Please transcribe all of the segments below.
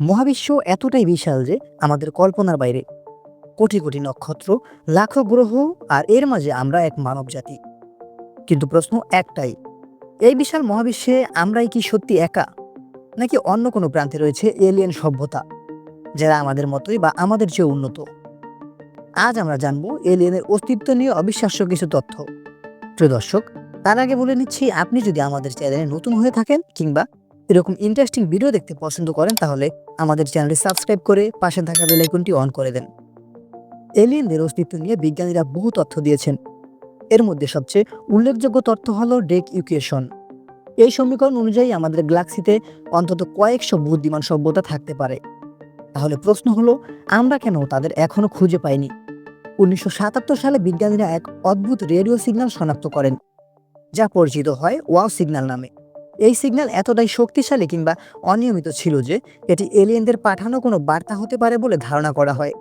মহাবিশ্ব এতটাই বিশাল যে আমাদের কল্পনার বাইরে। কোটি কোটি নক্ষত্র, লাখো গ্রহ, আর এর মাঝে আমরা এক মানব জাতি কিন্তু প্রশ্ন একটাই, এই বিশাল মহাবিশ্বে আমরাই কি সত্যি একা? নাকি অন্য কোনো প্রান্তে রয়েছে এলিয়েন সভ্যতা, যারা আমাদের মতোই বা আমাদের চেয়ে উন্নত? আজ আমরা জানব এলিয়েনের অস্তিত্ব নিয়ে অবিশ্বাস্য কিছু তথ্য। প্রিয় দর্শক, তার আগে বলে নিচ্ছি, আপনি যদি আমাদের চ্যানেলে নতুন হয়ে থাকেন কিংবা এরকম ইন্টারেস্টিং ভিডিও দেখতে পছন্দ করেন, তাহলে আমাদের চ্যানেলটি সাবস্ক্রাইব করে পাশে থাকা বেলাইকনটি অন করে দেন। এলিয়েনদের অস্তিত্ব নিয়ে বিজ্ঞানীরা বহু তথ্য দিয়েছেন। এর মধ্যে সবচেয়ে উল্লেখযোগ্য তথ্য হলো ডেক ইকুয়েশন। এই সমীকরণ অনুযায়ী আমাদের গ্যালাক্সিতে অন্তত কয়েকশো বুদ্ধিমান সভ্যতা থাকতে পারে। তাহলে প্রশ্ন হলো, আমরা কেন তাদের এখনও খুঁজে পাইনি? উনিশশো সাতাত্তর সালে বিজ্ঞানীরা এক অদ্ভুত রেডিও সিগন্যাল শনাক্ত করেন, যা পরিচিত হয় ওয়াও সিগন্যাল নামে। এই সিগন্যাল এতটাই শক্তিশালী কিংবা অনিয়মিত ছিল যে এটি এলিয়েনদের পাঠানো কোনো বার্তা হতে পারে বলে ধারণা করা হয়।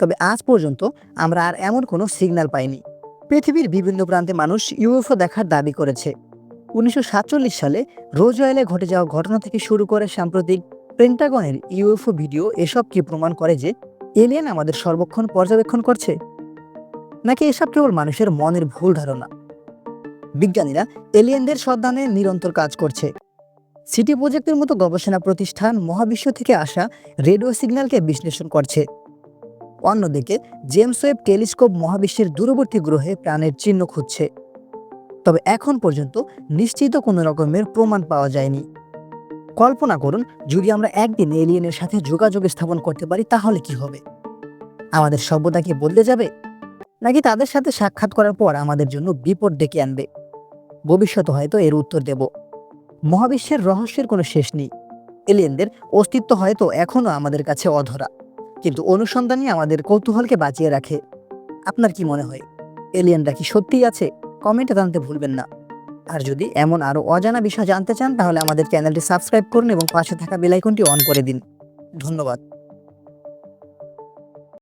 তবে আজ পর্যন্ত আমরা আর এমন কোনো সিগন্যাল পাইনি। পৃথিবীর বিভিন্ন প্রান্তে মানুষ ইউএফও দেখার দাবি করেছে। উনিশশো সাতচল্লিশ সালে রোজওয়েলে ঘটে যাওয়া ঘটনা থেকে শুরু করে সাম্প্রতিক পেন্টাগনের ইউএফও ভিডিও এসব কি প্রমাণ করে যে এলিয়েন আমাদের সর্বক্ষণ পর্যবেক্ষণ করছে? নাকি এসব কেবল মানুষের মনের ভুল ধারণা? বিজ্ঞানীরা এলিয়েনদের সন্ধানে নিরন্তর কাজ করছে। সিটি প্রজেক্টের মতো গবেষণা প্রতিষ্ঠান মহাবিশ্ব থেকে আসা রেডিও সিগন্যালকে বিশ্লেষণ করছে। অন্যদিকে, জেমস ওয়েব টেলিস্কোপ মহাবিশ্বের দূরবর্তী গ্রহে প্রাণের চিহ্ন খুঁজছে। তবে এখন পর্যন্ত নিশ্চিত কোনো রকমের প্রমাণ পাওয়া যায়নি। কল্পনা করুন, যদি আমরা একদিন এলিয়েনের সাথে যোগাযোগ স্থাপন করতে পারি, তাহলে কি হবে? আমাদের সভ্যতা কি বদলে যাবে? নাকি তাদের সাথে সাক্ষাৎ করার পর আমাদের জন্য বিপদ ডেকে আনবে? ভবিষ্যতে হয়তো এর উত্তর দেব। মহাবিশ্বের রহস্যের কোনো শেষ নেই। এলিয়েনদের অস্তিত্ব হয়তো এখনও আমাদের কাছে অধরা। কিন্তু অনুসন্ধানই আমাদের কৌতূহলকে বাঁচিয়ে রাখে। আপনার কি মনে হয়? এলিয়েনরা কি সত্যিই আছে? কমেন্টে জানতে ভুলবেন না। আর যদি এমন আরও অজানা বিষয় জানতে চান, তাহলে আমাদের চ্যানেলটি সাবস্ক্রাইব করুন এবং পাশে থাকা বেলাইকনটি অন করে দিন। ধন্যবাদ।